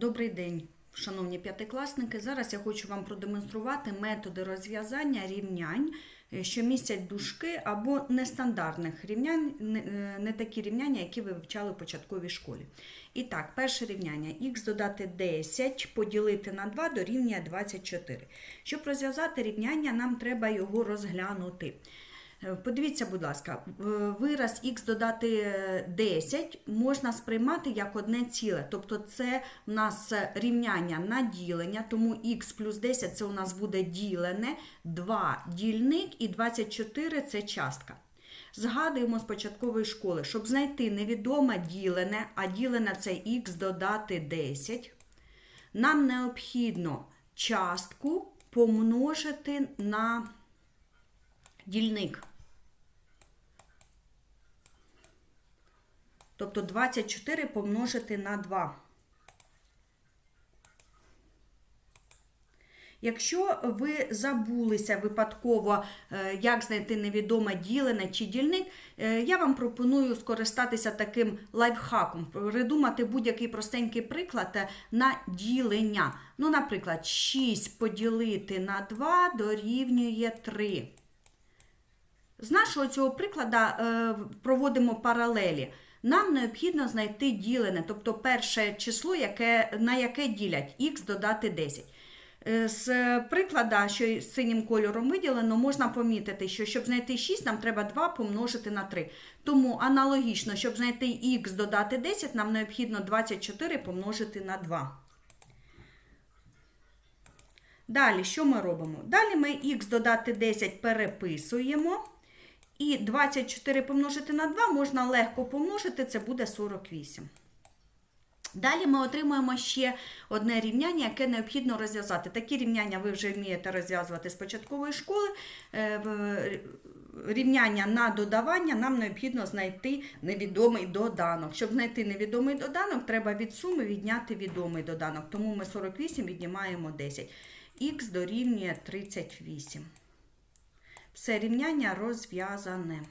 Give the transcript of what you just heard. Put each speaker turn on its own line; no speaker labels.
Добрий день, шановні п'ятикласники. Зараз я хочу вам продемонструвати методи розв'язання рівнянь, е, що містять дужки або нестандартних рівнянь, е, не такі рівняння, які ви вивчали в початковій школі. І так, перше рівняння х додати 10 поділити на 2 дорівнює 24. Щоб розв'язати рівняння, нам треба його розглянути. Е, Подивіться, будь ласка, вираз х додати е, 10 можна сприймати як одне ціле. Тобто це у нас е, рівняння на ділення, тому х плюс 10 це у нас буде ділене, 2 дільник і 24 це частка. Згадуємо з початкової школи, щоб знайти невідоме ділене, а ділене це х додати 10, нам необхідно частку помножити на дільник. Тобто 24 помножити на 2. Якщо ви забулися випадково, е, як знайти невідоме ділене чи дільник, е, я вам пропоную скористатися таким лайфхаком, придумати будь-який простенький приклад е, на ділення. Ну, наприклад, 6 поділити на 2 дорівнює 3. З нашого цього прикладу проводимо паралелі. Нам необхідно знайти ділене, тобто перше число, яке, на яке ділять х додати 10. Е, З приклада, що синім кольором виділено, можна помітити, що щоб знайти 6, нам треба 2 помножити на 3. Тому аналогічно, щоб знайти х додати 10, нам необхідно 24 помножити на 2. Далі, що ми робимо? Далі ми х додати 10 переписуємо. І 24 помножити на 2 можна легко помножити, це буде 48. Далі ми отримуємо ще одне рівняння, яке необхідно розв'язати. Такі рівняння ви вже вмієте розв'язувати з початкової школи. Е, Рівняння на додавання нам необхідно знайти невідомий доданок. Щоб знайти невідомий доданок, треба від суми відняти відомий доданок. Тому ми 48 віднімаємо 10. Х дорівнює 38. Все рівняння розв'язане.